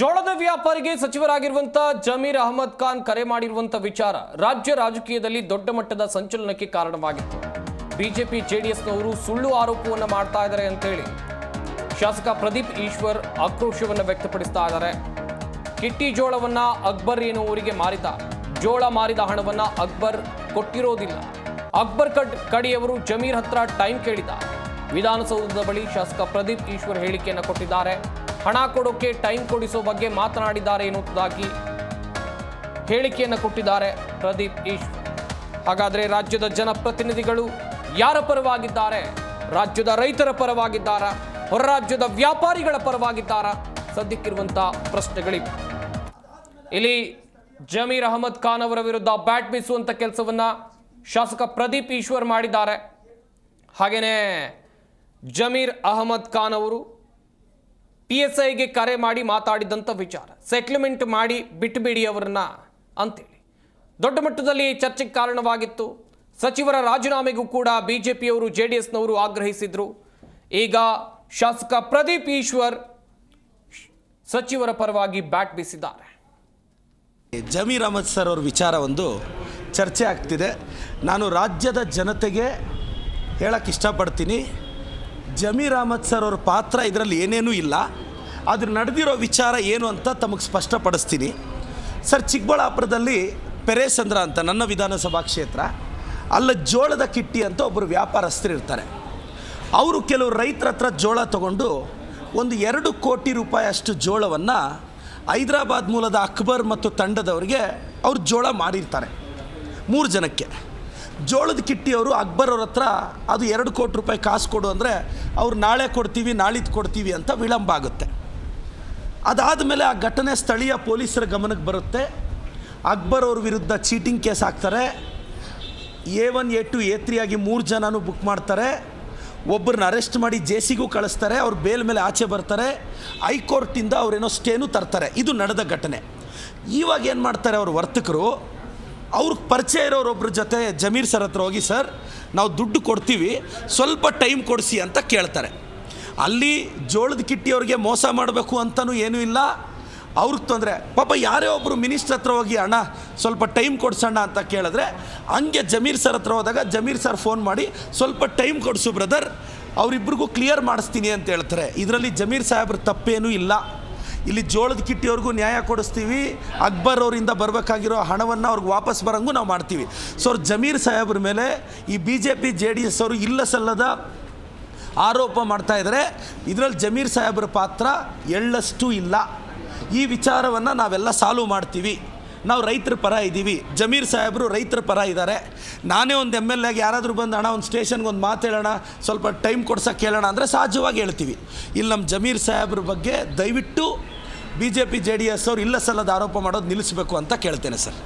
ಜೋಳದ ವ್ಯಾಪಾರಿಗೆ ಸಚಿವರಾಗಿರುವಂತಹ ಜಮೀರ್ ಅಹಮದ್ ಖಾನ್ ಕರೆ ಮಾಡಿರುವಂತಹ ವಿಚಾರ ರಾಜ್ಯ ರಾಜಕೀಯದಲ್ಲಿ ದೊಡ್ಡ ಮಟ್ಟದ ಸಂಚಲನಕ್ಕೆ ಕಾರಣವಾಗಿತ್ತು. ಬಿಜೆಪಿ, ಜೆಡಿಎಸ್ನವರು ಸುಳ್ಳು ಆರೋಪವನ್ನು ಮಾಡ್ತಾ ಇದ್ದಾರೆ ಅಂತೇಳಿ ಶಾಸಕ ಪ್ರದೀಪ್ ಈಶ್ವರ್ ಆಕ್ರೋಶವನ್ನು ವ್ಯಕ್ತಪಡಿಸ್ತಾ ಇದ್ದಾರೆ. ಕಿಟ್ಟಿ ಜೋಳವನ್ನ ಅಕ್ಬರ್ ಎನ್ನುವರಿಗೆ ಮಾರಿದ, ಜೋಳ ಮಾರಿದ ಹಣವನ್ನ ಅಕ್ಬರ್ ಕೊಟ್ಟಿರೋದಿಲ್ಲ. ಅಕ್ಬರ್ ಕಡ್, ಕಡಿಯವರು ಜಮೀರ್ ಹತ್ರ ಟೈಮ್ ಕೇಳಿದ. ವಿಧಾನಸೌಧದ ಬಳಿ ಶಾಸಕ ಪ್ರದೀಪ್ ಈಶ್ವರ್ ಹೇಳಿಕೆಯನ್ನು ಕೊಟ್ಟಿದ್ದಾರೆ. ಹಣ ಕೊಡೋಕ್ಕೆ ಟೈಮ್ ಕೊಡಿಸೋ ಬಗ್ಗೆ ಮಾತನಾಡಿದ್ದಾರೆ ಎನ್ನುವುದಾಗಿ ಹೇಳಿಕೆಯನ್ನು ಕೊಟ್ಟಿದ್ದಾರೆ ಪ್ರದೀಪ್ ಈಶ್ವರ್ ಹಾಗಾದರೆ ರಾಜ್ಯದ ಜನಪ್ರತಿನಿಧಿಗಳು ಯಾರ ಪರವಾಗಿದ್ದಾರೆ? ರಾಜ್ಯದ ರೈತರ ಪರವಾಗಿದ್ದಾರಾ? ಹೊರ ರಾಜ್ಯದ ವ್ಯಾಪಾರಿಗಳ ಪರವಾಗಿದ್ದಾರಾ? ಸದ್ಯಕ್ಕಿರುವಂಥ ಪ್ರಶ್ನೆಗಳಿವೆ. ಇಲ್ಲಿ ಜಮೀರ್ ಅಹಮದ್ ಖಾನ್ ಅವರ ವಿರುದ್ಧ ಬ್ಯಾಟ್ ಬೀಸುವಂತ ಕೆಲಸವನ್ನ ಶಾಸಕ ಪ್ರದೀಪ್ ಈಶ್ವರ್ ಮಾಡಿದ್ದಾರೆ. ಹಾಗೆಯೇ ಜಮೀರ್ ಅಹಮದ್ ಖಾನ್ ಅವರು ಪಿ ಎಸ್ ಐಗೆ ಕರೆ ಮಾಡಿ ಮಾತಾಡಿದಂಥ ವಿಚಾರ. ಸೆಟ್ಲ್ಮೆಂಟ್ ಮಾಡಿ ಬಿಟ್ಟುಬಿಡಿ ಅವರನ್ನ ಅಂತೇಳಿ. ದೊಡ್ಡ ಮಟ್ಟದಲ್ಲಿ ಚರ್ಚೆಗೆ ಕಾರಣವಾಗಿತ್ತು. ಸಚಿವರ ರಾಜೀನಾಮೆಗೂ ಕೂಡ ಬಿ ಜೆ ಪಿಯವರು ಜೆ ಡಿ ಎಸ್ನವರು ಆಗ್ರಹಿಸಿದರು. ಈಗ ಶಾಸಕ ಪ್ರದೀಪ್ ಈಶ್ವರ್ ಸಚಿವರ ಪರವಾಗಿ ಬ್ಯಾಟ್ ಬೀಸಿದ್ದಾರೆ. ಜಮೀರ್ ಅಹಮದ್ ಸರ್ ಅವ್ರ ವಿಚಾರ ಒಂದು ಚರ್ಚೆ ಆಗ್ತಿದೆ. ನಾನು ರಾಜ್ಯದ ಜನತೆಗೆ ಹೇಳಕ್ಕೆ ಇಷ್ಟಪಡ್ತೀನಿ. ಜಮೀರ್ ಅಹಮದ್ ಸರ್ ಅವ್ರ ಪಾತ್ರ ಇದರಲ್ಲಿ ಏನೇನೂ ಇಲ್ಲ. ಅದ್ರ ನಡೆದಿರೋ ವಿಚಾರ ಏನು ಅಂತ ತಮಗೆ ಸ್ಪಷ್ಟಪಡಿಸ್ತೀನಿ. ಸರ್, ಚಿಕ್ಕಬಳ್ಳಾಪುರದಲ್ಲಿ ಪೆರೇಸಂದ್ರ ಅಂತ ನನ್ನ ವಿಧಾನಸಭಾ ಕ್ಷೇತ್ರ, ಅಲ್ಲ ಜೋಳದ ಕಿಟ್ಟಿ ಅಂತ ಒಬ್ಬರು ವ್ಯಾಪಾರಸ್ಥರು ಇರ್ತಾರೆ. ಅವರು ಕೆಲವು ರೈತರ ಹತ್ರ ಜೋಳ ತಗೊಂಡು ಒಂದು ಎರಡು ಕೋಟಿ ರೂಪಾಯಿ ಅಷ್ಟು ಜೋಳವನ್ನು ಹೈದರಾಬಾದ್ ಮೂಲದ ಅಕ್ಬರ್ ಮತ್ತು ತಂಡದವರಿಗೆ ಅವ್ರು ಜೋಳ ಮಾಡಿರ್ತಾರೆ ಮೂರು ಜನಕ್ಕೆ. ಜೋಳದ ಕಿಟ್ಟಿಯವರು ಅಕ್ಬರ್ ಅವ್ರ ಹತ್ರ ಅದು ಎರಡು ಕೋಟಿ ರೂಪಾಯಿ ಕಾಸು ಕೊಡು ಅಂದರೆ ಅವ್ರು ನಾಳೆ ಕೊಡ್ತೀವಿ, ನಾಳಿದ್ದು ಕೊಡ್ತೀವಿ ಅಂತ ವಿಳಂಬ ಆಗುತ್ತೆ. ಅದಾದ ಮೇಲೆ ಆ ಘಟನೆ ಸ್ಥಳೀಯ ಪೊಲೀಸರ ಗಮನಕ್ಕೆ ಬರುತ್ತೆ. ಅಕ್ಬರ್ ಅವ್ರ ವಿರುದ್ಧ ಚೀಟಿಂಗ್ ಕೇಸ್ ಹಾಕ್ತಾರೆ. A one, A two, A three ಆಗಿ ಮೂರು ಜನನೂ ಬುಕ್ ಮಾಡ್ತಾರೆ. ಒಬ್ಬರನ್ನ ಅರೆಸ್ಟ್ ಮಾಡಿ ಜೇಸಿಗೂ ಕಳಿಸ್ತಾರೆ. ಅವ್ರು ಬೇಲ್ ಮೇಲೆ ಆಚೆ ಬರ್ತಾರೆ. ಹೈಕೋರ್ಟಿಂದ ಅವರೇನೋ ಸ್ಟೇನೂ ತರ್ತಾರೆ. ಇದು ನಡೆದ ಘಟನೆ. ಇವಾಗ ಏನು ಮಾಡ್ತಾರೆ ಅವ್ರ ವರ್ತಕರು? ಅವ್ರಿಗೆ ಪರಿಚಯ ಇರೋರೊಬ್ಬರ ಜೊತೆ ಜಮೀರ್ ಸರ್ ಹತ್ರ ಹೋಗಿ, ಸರ್, ನಾವು ದುಡ್ಡು ಕೊಡ್ತೀವಿ, ಸ್ವಲ್ಪ ಟೈಮ್ ಕೊಡಿಸಿ ಅಂತ ಕೇಳ್ತಾರೆ. ಅಲ್ಲಿ ಜೋಳದ ಕಿಟ್ಟಿಯವ್ರಿಗೆ ಮೋಸ ಮಾಡಬೇಕು ಅಂತಲೂ ಏನೂ ಇಲ್ಲ. ಅವ್ರಿಗೆ ತೊಂದರೆ. ಪಾಪ ಯಾರೇ ಒಬ್ಬರು ಮಿನಿಸ್ಟ್ರ್ ಹತ್ರ ಹೋಗಿ, ಅಣ್ಣ, ಸ್ವಲ್ಪ ಟೈಮ್ ಕೊಡ್ಸೋಣ ಅಂತ ಕೇಳಿದ್ರೆ, ಹಂಗೆ ಜಮೀರ್ ಸರ್ ಹತ್ರ ಹೋದಾಗ ಜಮೀರ್ ಸರ್ ಫೋನ್ ಮಾಡಿ, ಸ್ವಲ್ಪ ಟೈಮ್ ಕೊಡಿಸು ಬ್ರದರ್ ಅವರಿಬ್ಬರಿಗೂ ಕ್ಲಿಯರ್ ಮಾಡಿಸ್ತೀನಿ ಅಂತ ಹೇಳ್ತಾರೆ. ಇದರಲ್ಲಿ ಜಮೀರ್ ಸಾಹೇಬ್ರ ತಪ್ಪೇನೂ ಇಲ್ಲ. ಇಲ್ಲಿ ಜೋಳದ ಕಿಟ್ಟಿಯವ್ರಿಗೂ ನ್ಯಾಯ ಕೊಡಿಸ್ತೀವಿ. ಅಕ್ಬರ್ ಅವರಿಂದ ಬರಬೇಕಾಗಿರೋ ಹಣವನ್ನು ಅವ್ರಿಗೆ ವಾಪಸ್ ಬರೋಂಗೂ ನಾವು ಮಾಡ್ತೀವಿ. ಸೊ ಅವ್ರು ಜಮೀರ್ ಸಾಹೇಬ್ರ ಮೇಲೆ ಈ B J P J D S ಅವರು ಇಲ್ಲ ಸಲ್ಲದ ಆರೋಪ ಮಾಡ್ತಾ ಇದ್ದಾರೆ ಇದರಲ್ಲಿ ಜಮೀರ್ ಸಾಹೇಬ್ರ ಪಾತ್ರ ಎಳ್ಳಷ್ಟು ಇಲ್ಲ. ಈ ವಿಚಾರವನ್ನು ನಾವೆಲ್ಲ ಸಾಲ್ವ್ ಮಾಡ್ತೀವಿ. ನಾವು ರೈತರ ಪರ ಇದ್ದೀವಿ ಜಮೀರ್ ಸಾಹೇಬರು ರೈತರ ಪರ ಇದ್ದಾರೆ ನಾನೇ ಒಂದು ಎಂ ಎಲ್ ಎಗೆ ಯಾರಾದರೂ ಬಂದು, ಅಣ್ಣ, ಒಂದು ಸ್ಟೇಷನ್ಗೆ ಒಂದು ಮಾತು ಹೇಳೋಣ ಸ್ವಲ್ಪ ಟೈಮ್ ಕೊಡ್ಸೋಕ್ಕೆ ಹೇಳೋಣ ಅಂದರೆ ಸಹಜವಾಗಿ ಹೇಳ್ತೀವಿ. ಇಲ್ಲಿ ನಮ್ಮ ಜಮೀರ್ ಸಾಹೇಬ್ರ ಬಗ್ಗೆ ದಯವಿಟ್ಟು B J P J D S ಅವ್ರು ಇಲ್ಲ ಸಲ್ಲದ ಆರೋಪ ಮಾಡೋದು ನಿಲ್ಲಿಸಬೇಕು ಅಂತ ಕೇಳ್ತೇನೆ ಸರ್.